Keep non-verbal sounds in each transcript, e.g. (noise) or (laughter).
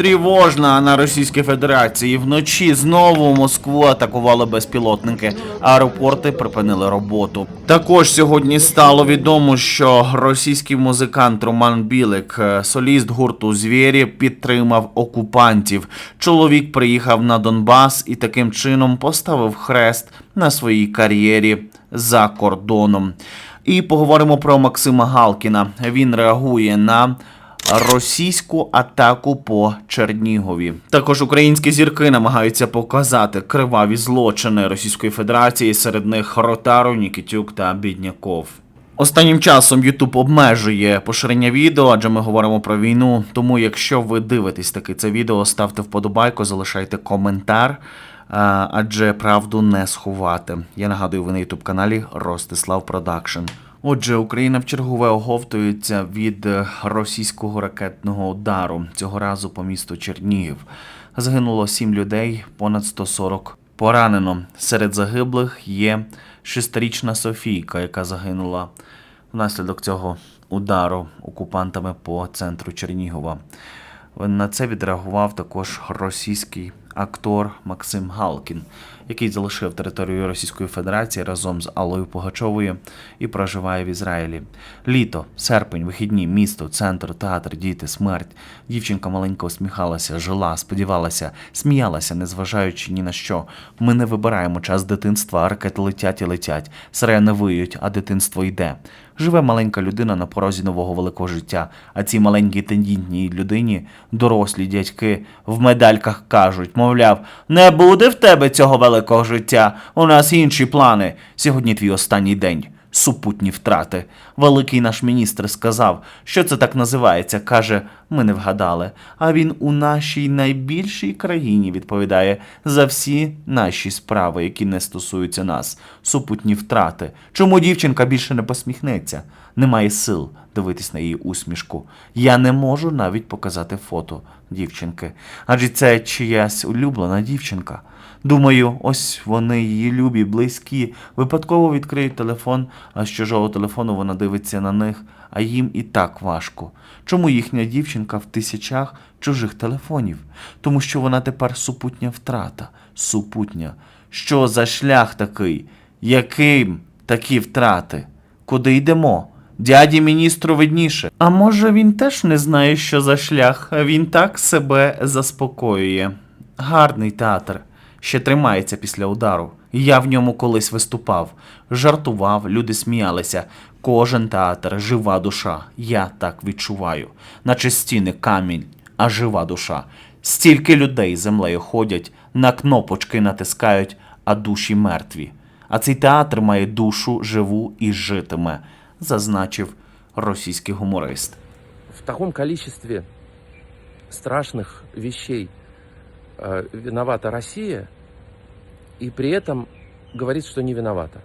Тривожна на Російській Федерації. Вночі знову Москву атакували безпілотники. Аеропорти припинили роботу. Також сьогодні стало відомо, що російський музикант Роман Білик, е, соліст гурту Звєрі, підтримав окупантів. Чоловік приїхав на Донбас і таким чином поставив хрест на своїй кар'єрі за кордоном. І поговоримо про Максима Галкіна. Він реагує на російську атаку по Чернігові. Також українські зірки намагаються показати криваві злочини Російської Федерації, серед них Ротару, Нікітюк та Бідняков. Останнім часом YouTube обмежує поширення відео, адже ми говоримо про війну. Тому, якщо ви дивитесь таки це відео, ставте вподобайку, залишайте коментар, адже правду не сховати. Я нагадую, ви на YouTube каналі Ростислав Продакшн. Отже, Україна в чергове оговтується від е, російського ракетного удару цього разу по місту Чернігів. Загинуло 7 людей, понад 140 поранено. Серед загиблих є шестирічна Софійка, яка загинула внаслідок цього удару окупантами по центру Чернігова. На це відреагував також російський актор Максим Галкін, який залишив територію Російської Федерації разом з Аллою Пугачовою і проживає в Ізраїлі. Літо, серпень, вихідні, місто, центр, театр, діти, смерть. Дівчинка маленько усміхалася, жила, сподівалася, сміялася, незважаючи ні на що. Ми не вибираємо час дитинства, ракети летять і летять, сирени виють, а дитинство йде. Живе маленька людина на порозі нового великого життя, а цій маленькій тендітній людині дорослі дядьки в медальках кажуть, мовляв, не буде в тебе цього великого життя. У нас інші плани. Сьогодні твій останній день. Супутні втрати. Великий наш міністр сказав, що це так називається. Каже, ми не вгадали. А він у нашій найбільшій країні відповідає за всі наші справи, які не стосуються нас. Супутні втрати. Чому дівчинка більше не посміхнеться? Немає сил дивитись на її усмішку. Я не можу навіть показати фото дівчинки. Адже це чиясь улюблена дівчинка. Думаю, ось вони її любі, близькі. Випадково відкриють телефон, а з чужого телефону вона дивиться на них, а їм і так важко. Чому їхня дівчинка в тисячах чужих телефонів? Тому що вона тепер супутня втрата. Супутня. Що за шлях такий? Яким такі втрати? Куди йдемо? Дяді міністру видніше. А може він теж не знає, що за шлях, він так себе заспокоює. Гарний театр. Ще тримається після удару. Я в ньому колись виступав, жартував, люди сміялися. Кожен театр жива душа. Я так відчуваю. Наче стіни камінь, а жива душа. Стільки людей землею ходять, на кнопочки натискають, а душі мертві. А цей театр має душу живу і житиме, зазначив російський гуморист. в таком количестве страшных вещей э, виновата Россия, и при этом говорит, что не виновата.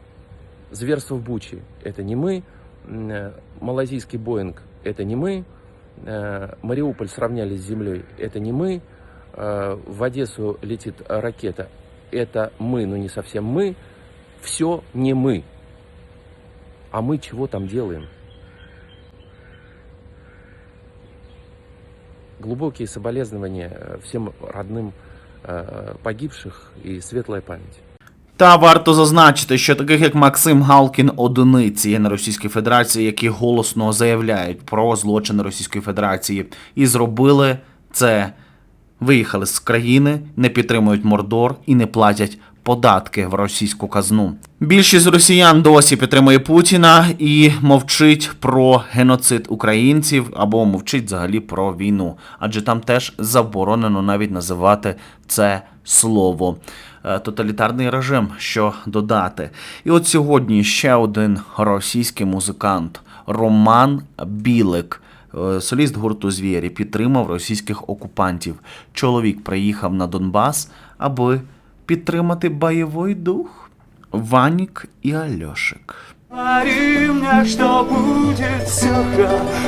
Зверство в Буче – это не мы, э, малазийский Боинг – это не мы, э, Мариуполь сравняли с землей – это не мы, э, в Одессу летит ракета – это мы, но не совсем мы, все не мы. А мы чего там делаем? глубокие соболезнования всем родным погибших і світла память. Та варто зазначити, що таких як Максим Галкін одиниці є на Російській Федерації, які голосно заявляють про злочини Російської Федерації, і зробили це. Виїхали з країни, не підтримують Мордор і не платять податки в російську казну. Більшість росіян досі підтримує Путіна і мовчить про геноцид українців або мовчить взагалі про війну, адже там теж заборонено навіть називати це слово. Е, Тоталітарний режим, що додати. І от сьогодні ще один російський музикант Роман Білик. Е, Соліст гурту Звірі підтримав російських окупантів. Чоловік приїхав на Донбас, аби підтримати бойовий дух. Ванік і Альошик. Говори мне, что будет все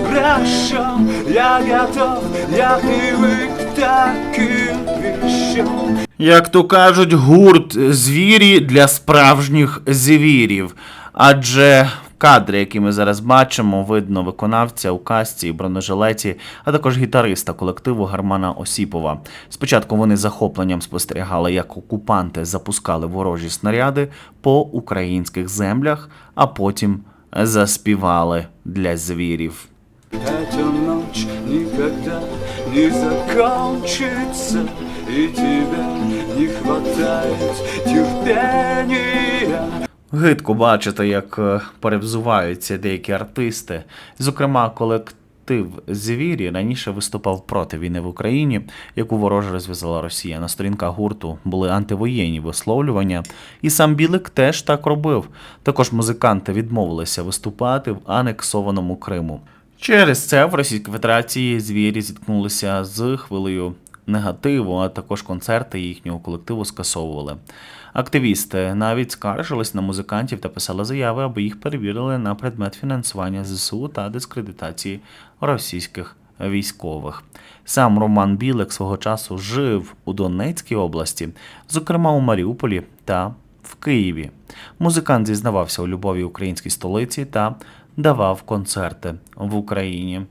хорошо Я готов, я привык к таким вещам Як то кажуть, гурт звірі для справжніх звірів. Адже Кадри, які ми зараз бачимо, видно виконавця у касці і бронежилеті, а також гітариста колективу Гармана Осіпова. Спочатку вони захопленням спостерігали, як окупанти запускали ворожі снаряди по українських землях, а потім заспівали для звірів. Эта ночь никогда не закончится И тебе не хватает терпения Гидко бачити, як е, перевзуваються деякі артисти. Зокрема, колектив Звірі раніше виступав проти війни в Україні, яку вороже розв'язала Росія. На сторінках гурту були антивоєнні висловлювання, і сам Білик теж так робив. Також музиканти відмовилися виступати в анексованому Криму. Через це в Російській Федерації звірі зіткнулися з хвилею негативу, а також концерти їхнього колективу скасовували. Активісти навіть скаржились на музикантів та писали заяви, аби їх перевірили на предмет фінансування ЗСУ та дискредитації російських військових. Сам Роман Білик свого часу жив у Донецькій області, зокрема у Маріуполі та в Києві. Музикант зізнавався у любові українській столиці та давав концерти в Україні.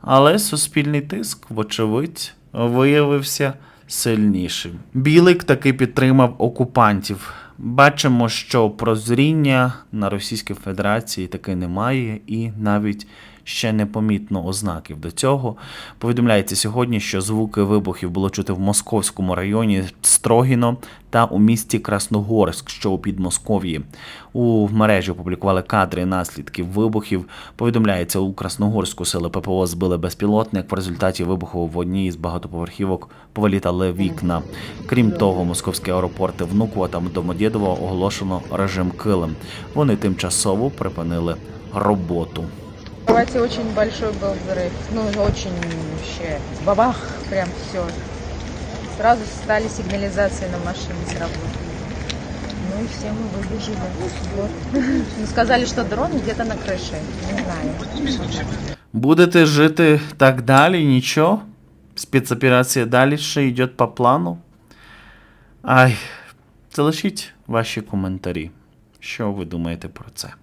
Але суспільний тиск, вочевидь, виявився сильнішим. Білик таки підтримав окупантів. Бачимо, що прозріння на Російській Федерації таки немає, і навіть ще не помітно ознаків до цього. Повідомляється сьогодні, що звуки вибухів було чути в московському районі Строгіно та у місті Красногорськ, що у Підмосков'ї. У мережі опублікували кадри наслідків вибухів. Повідомляється, у Красногорську сили ППО збили безпілотник. В результаті вибуху в одній з багатоповерхівок повилітали вікна. Крім того, московські аеропорти Внуково та Домодєдово оголошено режим килим. Вони тимчасово припинили роботу. В Хорватии очень большой был взрыв. Ну, очень вообще бабах, прям все. Сразу стали сигнализации на машине сработали. Ну и все мы выбежали. Вот. (laughs) Ну, сказали, что дрон где-то на крыше. Не знаю. Будете жити так далі, нічого? Спецоперація далі ще йде по плану? Ай, залишіть ваші коментарі. Що ви думаєте про це?